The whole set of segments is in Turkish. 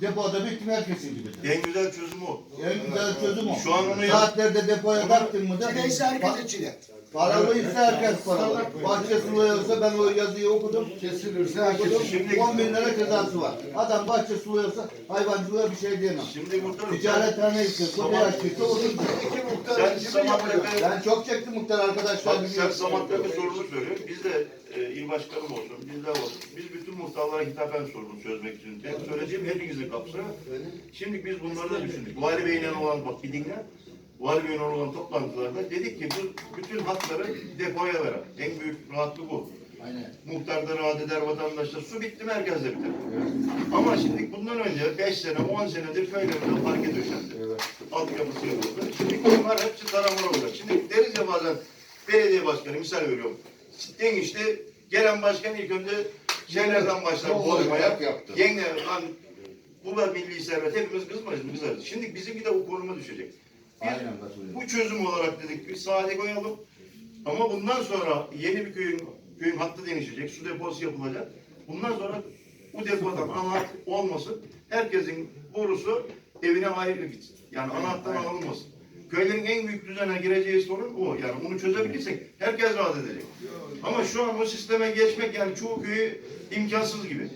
Depoda bir tümer kesildi. dedi. En güzel çözüm o. En güzel çözüm o. Şu an onu yap- Saatlerde depoya taktın mı da Çileyse herkese çile. paralıysa herkes paralı. Bahçe suluyorsa ben o yazıyı okudum. Kesilirse Okudum. herkes Şimdi- 10 bin lira cezası var. Adam bahçe suluyorsa hayvancılığa bir şey diyemem. Şimdi muhtarım Ticarethane ise, sobe açtıysa otur. iki muhtar sen gibi Samat'ta yapacak. Ben çok çektim muhtar arkadaşlar. Bak sen biliyor. Samat'ta bir sorunu söylüyorsun. Başkanım olsun, bizler olsun. Biz bütün muhtarlara hitaben sorunu çözmek için. Benim söylediğim hepinizi kapsıyor. Şimdi biz bunları da düşündük. Vali Bey'le olan bak bir dinle. Vali Bey'le olan toplantılarda dedik ki bu bütün hakları depoya verelim. En büyük rahatlık bu. Aynen. Muhtar da rahat eder, vatandaşlar. Su bitti merkezde biter. Ama şimdi bundan önce 5 sene, 10 senedir köylerimizde parke döşendi. Evet. Altyapısı yapıldı. Şimdi bunlar hepsi taramalı olacak. Şimdi deriz ya bazen belediye başkanı misal veriyorum. En işte gelen başkan ilk önce şeylerden başlar bozmaya. Yenge lan bu da milli servet. Hepimiz kızmayız mı? Kızarız. Şimdi bizimki de o konuma düşecek. Biz Aynen bu çözüm olarak dedik bir sahne koyalım. Ama bundan sonra yeni bir köyün köyün hattı denişecek, su deposu yapılacak. Bundan sonra bu depodan ana hat olmasın. Herkesin borusu evine ayrı gitsin. Yani ana hattan alınmasın. Köylerin en büyük düzene gireceği sorun o. Yani bunu çözebilirsek herkes rahat edecek. Ama şu an bu sisteme geçmek yani çoğu köyü imkansız gibi.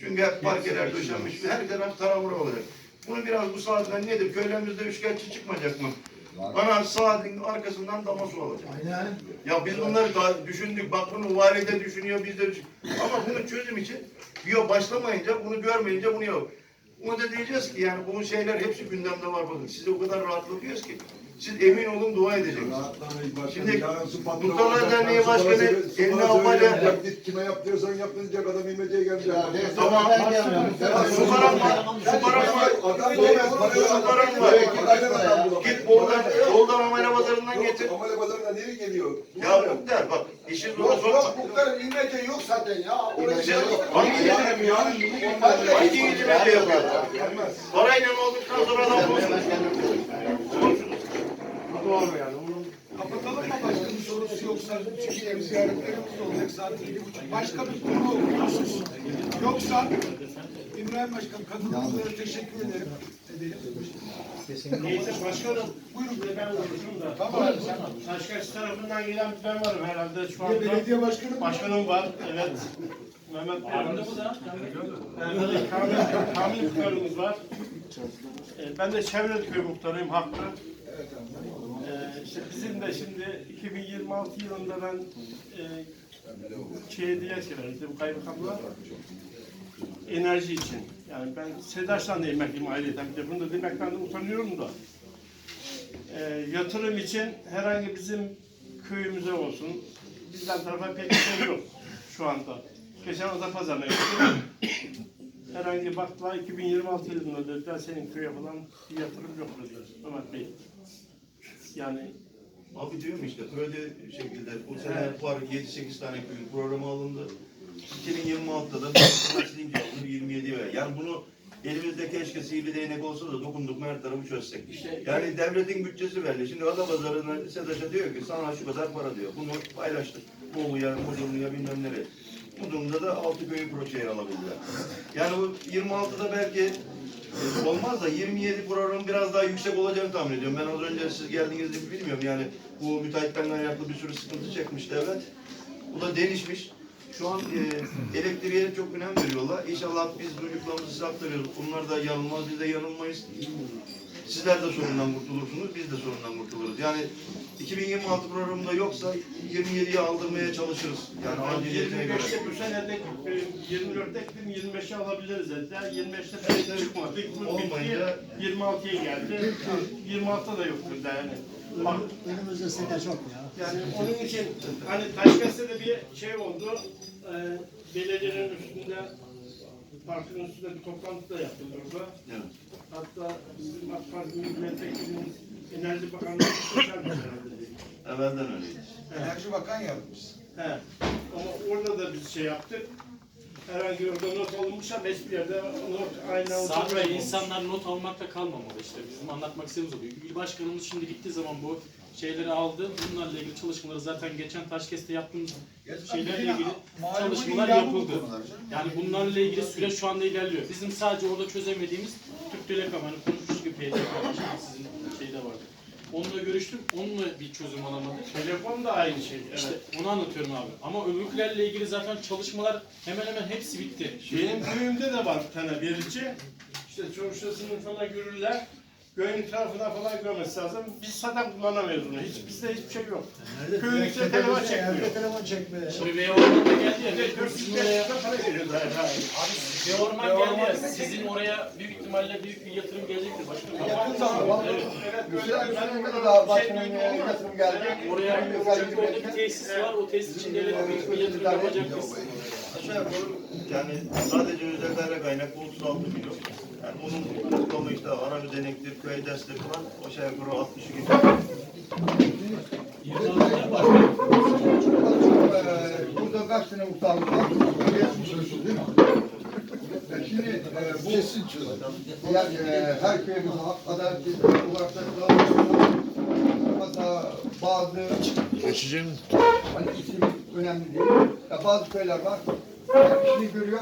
Çünkü hep parkeler döşenmiş. Her taraf taramura olacak. Bunu biraz bu saatten nedir? Köylerimizde üçkağıtçı çıkmayacak mı? Bana saatin arkasından dama su alacak. Aynen. Ya biz bunları da düşündük. Bak bunu valide düşünüyor, biz de düşün- Ama bunu çözüm için diyor başlamayınca, bunu görmeyince bunu yok. Ona da diyeceğiz ki yani bu şeyler hepsi gündemde var bakın. Size o kadar rahatlatıyoruz ki. Siz emin olun dua edeceksiniz. Şimdi Muhtarlar Derneği Başkanı eline havale Git kime yaptırırsan yaptıracak adam imece gelecek. Ya, neyse, Tamam. Ya, su param var, su param var. Adam adam param var. adam. Git oradan, yoldan amele pazarından getir. Amele pazarına nereye geliyor? Ya muhtar bak, işin Yok zor. yok muhtarın imece yok zaten ya. Hangi Yani yani hangi hizmeti yapıyor? Parayla olduktan sonra adam bulsun. Kapatalım mı başka bir sorusu yoksa çünkü ev ziyaretlerimiz olacak saat yedi buçuk. Başka bir konu olursunuz. Yoksa İbrahim Başkan katıldığınızda teşekkür ederim. Neyse başkanım. Buyurun. Ben olmuşum da. Tamam. Taşkaş tarafından gelen bir ben varım herhalde şu anda. belediye başkanı Başkanım var. Evet. Mehmet Bey var. Evet, Kamil, Kamil muhtarımız var. Ee, Ben de Çevre Köy muhtarıyım Hakkı. Bizim de şimdi 2026 yılında ben e, şeye diye bu kaymakamla enerji için. Yani ben SEDAŞ'tan da emekliyim ayrıca. Bir de bunu da demekten de utanıyorum da. Ee, yatırım için herhangi bizim köyümüze olsun, bizden tarafa pek bir şey yok şu anda. Geçen oda pazarına. Herhangi baktılar 2026 yılında dediler senin köye falan bir yatırım yok dediler Mehmet Bey. Yani Abi diyorum işte böyle şekilde bu sene var 7-8 tane köyün programı alındı. 2026'da da başlayınca alınır 27 ver. Yani bunu elimizde keşke sihirli değnek olsa da dokunduk mu her tarafı çözsek. İşte- yani devletin bütçesi verdi. Şimdi Adapazarı'na SEDAŞ'a diyor ki sana şu kadar para diyor. Bunu paylaştık. Bolu'ya, Mudurnu'ya bilmem nereye. Mudurnu'da da altı köyü projeye alabildiler. Yani bu 26'da belki e, olmaz da 27 programın biraz daha yüksek olacağını tahmin ediyorum. Ben az önce siz geldiğinizde bilmiyorum yani bu müteahhitten kaynaklı bir sürü sıkıntı çekmiş devlet. Bu da denişmiş. Şu an e, elektriğe çok önem veriyorlar. İnşallah biz çocuklarımızı size aktarıyoruz. Onlar da yanılmaz, biz de yanılmayız. Sizler de sorundan kurtulursunuz, biz de sorundan kurtuluruz. Yani 2026 programında yoksa 27'ye aldırmaya çalışırız. Yani aciliyetine göre. 25'te bu sene de 24'te gittim 25'e alabiliriz dediler. 25'te pek çıkmadık. Bu Olmayınca- bitti, 26'ya geldi. 26'da da yoktur da yani. Bak, Önümüzde sene çok ya. yani onun için hani Taşkent'te bir şey oldu. Ee, belediyenin üstünde parkın üstünde bir toplantı da yaptık orada. Evet. Hatta bizim AK Parti milletvekilimiz Enerji Bakanlığı. Evvelden öyleydi. Enerji Bakan yapmış. He. Ama orada da biz şey yaptık. Herhangi bir orada not alınmış ama hiçbir yerde not aynı olmamış. insanlar not almakta kalmamalı işte. Bizim anlatmak istediğimiz o. İl başkanımız şimdi gittiği zaman bu şeyleri aldı. Bunlarla ilgili çalışmaları zaten geçen Taşkes'te yaptığımız şeylerle ilgili çalışmalar yapıldı. Yani bunlarla ilgili süreç şu anda ilerliyor. Bizim sadece orada çözemediğimiz Türk Telekom hani konuşmuş gibi. Şimdi sizin şeyde vardı. Onunla görüştüm. Onunla bir çözüm alamadık. Telefon da aynı şey. Evet. İşte onu anlatıyorum abi. Ama öbürlerle ilgili zaten çalışmalar hemen hemen hepsi bitti. Benim köyümde de var bir tane verici. İşte çoruşlasını falan görürler. Köyün tarafına falan görmesi lazım. Biz zaten kullanamıyoruz bunu. Hiç, bizde hiçbir şey yok. Köyün içinde telefon çekmiyor. Telefon çekme. Şimdi V Orman'da geldi ya. Bir de Sizin 400 oraya lira para veriyoruz. hayır, hayır. V Orman geldi ya. Sizin oraya büyük ihtimalle büyük bir yatırım gelecektir. Başkanım. Yakın zamanda. Evet. Evet, Güzel böyle bir kadar daha şey başkanın e, yatırım geldi. Oraya bir orada bir tesis var. O tesis için devlet büyük bir yatırım yapacak biz. Aşağı yukarı yani sadece özel daire kaynaklı 36 milyon. Yani onun toplamı işte ara ödenektir, köy destek falan aşağı yukarı 60 gibi. Ee, Burada kaç tane muhtarlık var? Geçmiş değil mi? Şimdi e, bu kesin yani, e, her köyümüz hak adaletli olarak da Hatta bazı Geçeceğim. hani isim önemli değil. Ya bazı köyler var. İşini görüyor.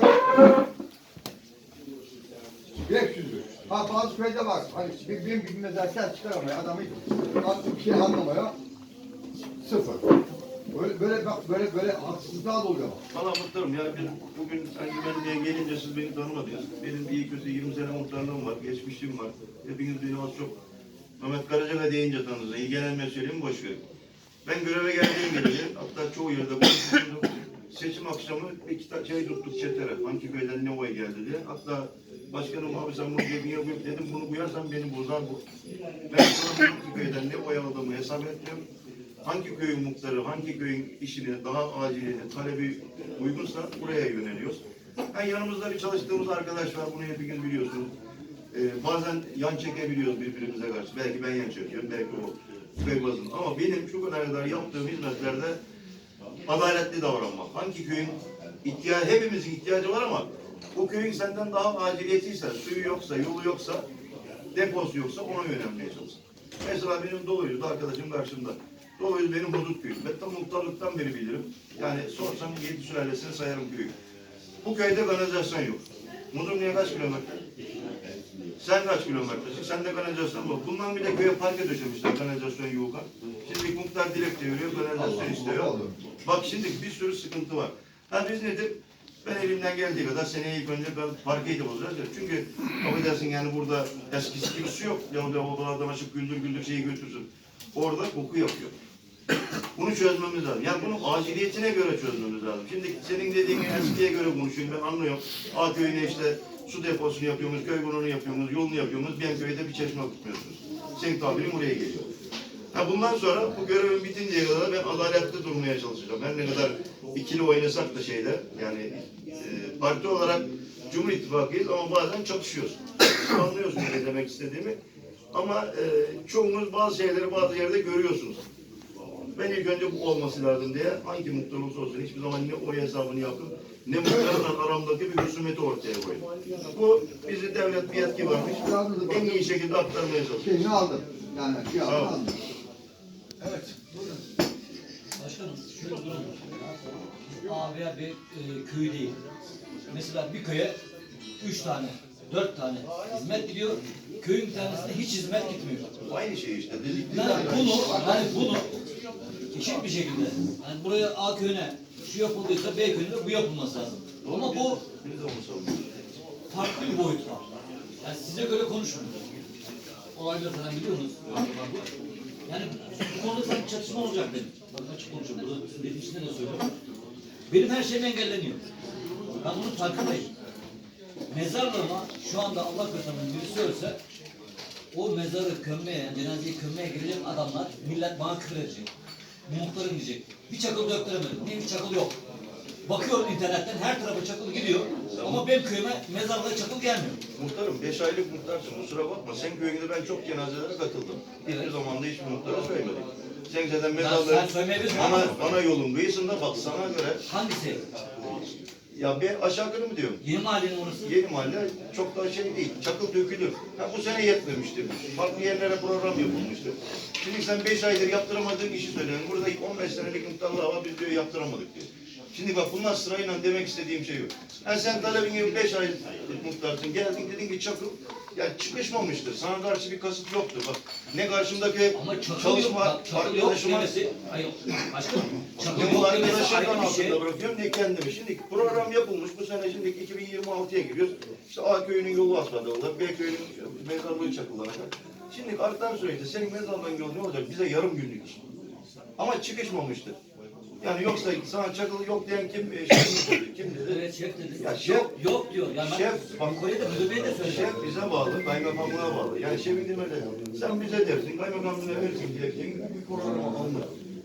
Ha bazı köyde var. Hani bir- benim gibi mesela ses çıkaramıyor. Adam hiç bir şey anlamıyor. Sıfır. Böyle böyle bak böyle böyle haksızlığa da oluyor. Valla muhtarım ya biz bugün Encümenli'ye gelince siz beni tanımadınız. Benim iyi kötü 20 sene muhtarlığım var, geçmişliğim var. Hepiniz az çok Mehmet Karacaga deyince tanıdınız. İyi genel meselemi boş verin. Ben göreve geldiğim gibi hatta çoğu yerde konuşmuştum. Seçim akşamı bir kitap şey tuttuk çetere. Hangi köyden ne oy geldi diye. Hatta başkanım abi sen bunu cebine koy dedim. Bunu koyarsan beni bozar bu. Ben sonra hangi köyden ne oy aldığımı hesap ettim. Hangi köyün muhtarı, hangi köyün işini daha acilini, talebi uygunsa buraya yöneliyoruz. Ha, yanımızda bir çalıştığımız arkadaş var, bunu hepiniz biliyorsunuz. Ee, bazen yan çekebiliyoruz birbirimize karşı. Belki ben yan çekiyorum, belki o köy. Ama benim şu kadar kadar yaptığım hizmetlerde adaletli davranmak. Hangi köyün ihtiyacı, hepimizin ihtiyacı var ama bu köyün senden daha aciliyetiyse, suyu yoksa, yolu yoksa, deposu yoksa ona yönelmeye çalış. Mesela benim Doluyuz, arkadaşım karşımda. Doluyuz benim hudut köyüm. Ben tam muhtarlıktan beri bilirim. Yani sorsam yedi sülalesini sayarım köyü. Bu köyde kanalizasyon yok. Mudurnu'ya kaç kilometre? Sen kaç kilometresin? Sen de kanalizasyon var. Bundan bir de köye parke döşemişler kanalizasyon yoğukan. Veriyor, kanalizasyon istiyor. Bak şimdi bir sürü sıkıntı var. Ha biz nedir? Ben elimden geldiği kadar seneye ilk önce ben parkeyi de bozacağız. Çünkü affedersin yani burada eskisi gibi su yok. Ya da odalardan açıp güldür güldür şeyi götürsün. Orada koku yapıyor. Bunu çözmemiz lazım. Yani bunu aciliyetine göre çözmemiz lazım. Şimdi senin dediğin eskiye göre konuşuyorum ben anlıyorum. A köyüne işte su deposunu yapıyoruz, köy konunu yapıyoruz, yolunu yapıyoruz. Ben köyde bir çeşme tutmuyorsunuz. Senin tabirin buraya geliyor. Ha bundan sonra bu görevim bitinceye kadar ben adaletli durmaya çalışacağım. Her ne kadar ikili oynasak da şeyde yani e, parti olarak Cumhur İttifakı'yız ama bazen çatışıyoruz. Anlıyorsunuz ne demek istediğimi. Ama e, çoğunuz bazı şeyleri bazı yerde görüyorsunuz. Ben ilk önce bu olması lazım diye hangi muhtar olursa olsun hiçbir zaman ne o hesabını yaptım ne muhtarla aramdaki bir husumeti ortaya koydum. Bu bizi devlet bir yetki varmış. En iyi şekilde aktarmaya çalışıyor. Şeyini aldım. Yani şey aldım. Ol. aldım. Başkanım şöyle var. A veya B e, köyü değil. Mesela bir köye üç tane, dört tane hizmet gidiyor. Köyün bir tanesine hiç hizmet gitmiyor. Aynı şey işte. Dedik Yani bunu, yani bunu eşit bir şekilde, yani buraya A köyüne şu yapıldıysa B köyüne bu yapılması lazım. Ama bu farklı bir boyut var. Yani size göre konuşmuyorum. Olayları falan biliyorsunuz. Yani bu konuda sanki çatışma olacak benim. Bakın açık konuşuyorum. Burada dediğim içinde de söylüyorum. Benim her şeyim engelleniyor. Ben bunun farkındayım. Mezarlığıma şu anda Allah korusun birisi ölse o mezarı kömmeye, cenazeyi kömmeye gelecek adamlar millet bana edecek. Muhtarım diyecek. Bir çakıl döktüremedim. Niye bir çakıl yok? Bakıyorum internetten her tarafa çakıl gidiyor. Ama benim köyüme mezarlığa çakıl gelmiyor. Muhtarım, beş aylık muhtarsın. Kusura bakma. Sen köyünde ben çok cenazelere katıldım. Hiçbir zaman da hiçbir muhtara söylemedim. Sen zaten sen mezarları söyleyebilirsin ana, ama- ana yolun kıyısında bak sana göre Hangisi? Ya ben aşağı yukarı mı diyorum? Yeni mahallenin orası. Yeni mahalle çok da şey değil. Çakıl dökülür. Ha, bu sene yetmemiştir. Farklı yerlere program yapılmıştır. Şimdi sen 5 aydır yaptıramadığın işi söylüyorsun. Burada 15 senelik muhtarlığı var biz diyor yaptıramadık diyor. Şimdi bak bunlar sırayla demek istediğim şey yok. Yani sen talebin gibi 5 aylık muhtarsın. Geldin dedin ki çakıl ya çıkışmamıştır. Sana karşı bir kasıt yoktur. Bak ne karşımdaki Ama çakıl yok. çalışma Bak, çakıl yok arkadaşıma demesi. Hayır. Başkanım. Çakıl ne yok demesi ayrı bir şey. bırakıyorum ne kendimi. Şimdi program yapılmış. Bu sene şimdi 2026'ya giriyoruz. İşte A köyünün yolu asfaltı. B köyünün mezarlığı çakıllanacak. Şimdi arttan süreçte senin mezarlığın yolu ne olacak? Bize yarım günlük iş. Ama çıkışmamıştır. Yani yoksa sana çakılı yok diyen kim? E, mi dedi? Kim dedi? Evet şef dedi. Ya şef- yok, yok diyor. Yani Şef- bak müdür bey de söyledi. Şef bize bağlı, kaymakamlığa bağlı. Yani şefin demeli. Sen bize dersin, kaymakamlığa verirsin dilekçeni, bir program alınır.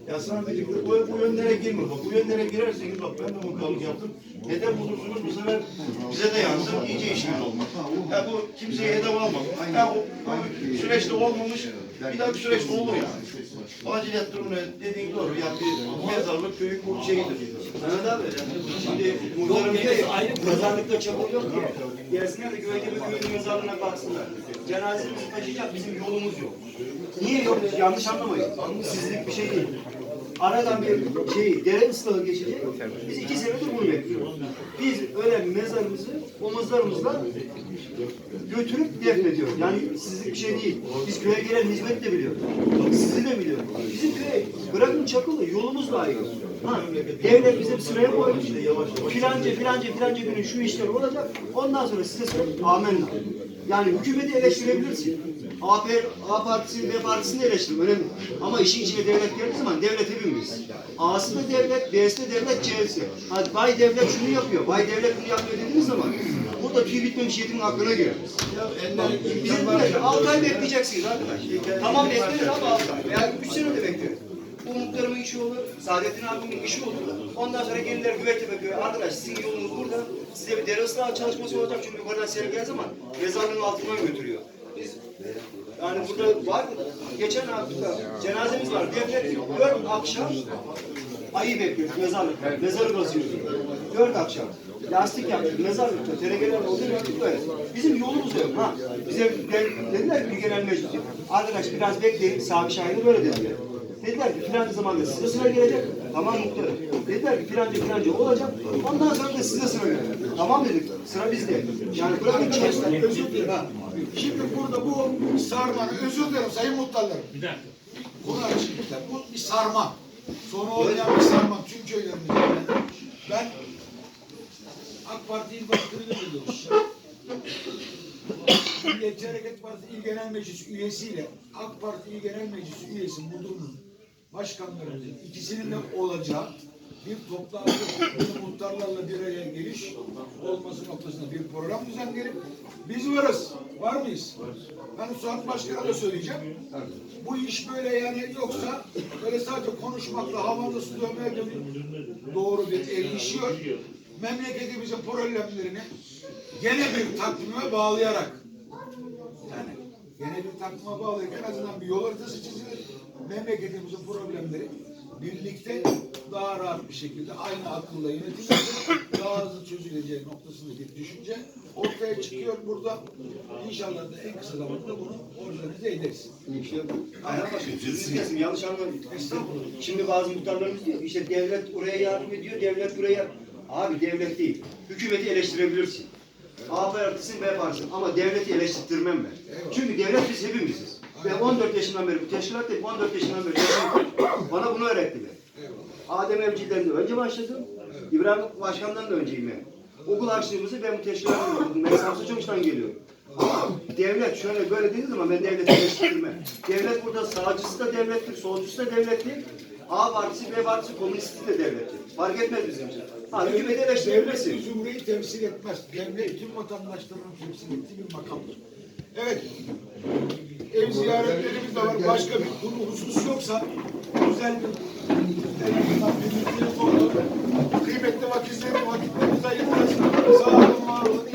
Ya dedik bu, bu yönlere girme bak. Bu yönlere girerseniz bak ben de muhtarlık yaptım. Hedef bulursunuz bu sefer bize de yansın, iyice işimiz olmaz. Ya bu kimseye hedef almam. Ya bu, bu süreçte olmamış, bir dahaki süreçte olur yani. Aciliyet durumu dediğin doğru. Yani bir mezarlık köyün bu şeyidir. Mehmet abi, şimdi muhtarım ya, ayrı bir Mezarlıkta çakıl yok ki. Gelsinler de güvenli bir köyün mezarlığına baksınlar. Cenazemizi taşıyacak bizim yolumuz yok. Niye yok? Yanlış anlamayın. Sizlik bir şey değil. Aradan bir şey, dere ıslahı geçecek. Biz iki senedir bunu bekliyoruz. Biz öyle mezarımızı omuzlarımızla götürüp defnediyoruz. Yani sizlik bir şey değil. Biz köye gelen hizmet de biliyoruz. Sizi de biliyoruz. Bizim köye bırakın çakılı yolumuz da ayrı. Ha, devlet bize bir sıraya koymuş. Filanca filanca filanca günün şu işler olacak. Ondan sonra size. Amenna. Yani hükümeti eleştirebilirsin. AP, A partisi, B partisini de eleştirin. Önemli. Ama işin içine devlet geldiği zaman devlet hepimiz. A'sı da devlet, B'si de devlet, C'si. Hadi bay devlet şunu yapıyor, bay devlet bunu yapıyor dediğiniz zaman burada tüy bitmemiş yetimin aklına girer. Bizim böyle 6 ay bekleyeceksiniz arkadaş. Tamam bekleriz ama 6 ay veya 3 sene de bekleriz. Bu işi olur, Saadettin abimin işi olur. Ondan sonra gelirler Güvetepe köyü. Arkadaş sizin yolunuz burada. Size bir dere ıslahı çalışması olacak çünkü yukarıdan sel geldiği zaman mezarlığın altından götürüyor. Yani burada var geçen hafta cenazemiz var. Devlet dört akşam ayı bekliyoruz mezarlıkta. Mezarı basıyoruz. Dört akşam. Lastik yaptık mezarlıkta. Teregeler oldu yaptık böyle. Bizim yolumuz yok. Ha, bize de- dediler ki genel meclis. Arkadaş biraz bekleyin. Sami Şahin'e böyle dediler. Dediler ki filanca zamanda size sıra gelecek. Tamam muhtarım. Dediler ki filanca filanca olacak. Ondan sonra da size sıra gelecek. Tamam dedik. Sıra bizde. Yani bırakın çalışsın. Özür dilerim. Şimdi burada bu sarmanı, özür dilerim sayın muhtarlarım. Bir dakika. Konu açıklıkla. Bu bir sarma. Sonu olmayan bir sarma tüm köylerimizde. Ben AK Parti İl Başkanı'nı biliyorum. Milliyetçi Hareket Partisi İl Genel Meclis üyesiyle AK Parti İl Genel Meclis üyesi Mudur'un başkanlarının ikisinin de olacağı bir toplantı, muhtarlarla bir araya geliş olması noktasında bir program düzenleyelim. Biz varız. Var mıyız? Ben Suat Başkan'a da söyleyeceğim. Bu iş böyle yani yoksa böyle sadece konuşmakla havalı su dövmeye doğru bir erişiyor. Memleketimizin problemlerini gene bir takvime bağlayarak yani gene bir takvime bağlayarak en azından bir yol haritası çizilir. Memleketimizin problemleri birlikte daha rahat bir şekilde aynı akılla yönetilmesi daha hızlı çözüleceği noktasında bir düşünce ortaya çıkıyor burada. İnşallah da en kısa zamanda bunu organize ederiz. Aynen başkanım. Sözünüzü kesin. Yanlış anlamayın. Estağfurullah. Şimdi bazı muhtarlarımız diyor işte devlet oraya yardım ediyor, devlet buraya. Abi devlet değil. Hükümeti eleştirebilirsin. A partisin, B partisin ama devleti eleştirmem ben. Çünkü devlet biz hepimiziz. Ben 14 yaşından beri bu teşkilattayım, 14 yaşından beri. Bana bunu öğrettiler. Adem Evcil'den de önce başladım. İbrahim Başkan'dan da önceyim ben. Okul açtığımızı ben bu teşkilatı okudum. Ben Samsun geliyorum. Ama devlet şöyle böyle dediği zaman ben devleti eleştirmem. Devlet burada sağcısı da devlettir, solcusu da devlettir. A partisi, B partisi, komünisti de devlettir. Fark etmez bizim için. Ha, hükümeti Devlet eleştirebilirsin. bir cumhuriyeti temsil etmez. Devlet tüm vatandaşlarının temsil ettiği bir makamdır. Evet. Ev ziyaretlerimiz de var. Başka bir konu husus yoksa güzel bir. Kıymetli vakitleri vakitlerinize ayırdınız. Sağ olun, var olun.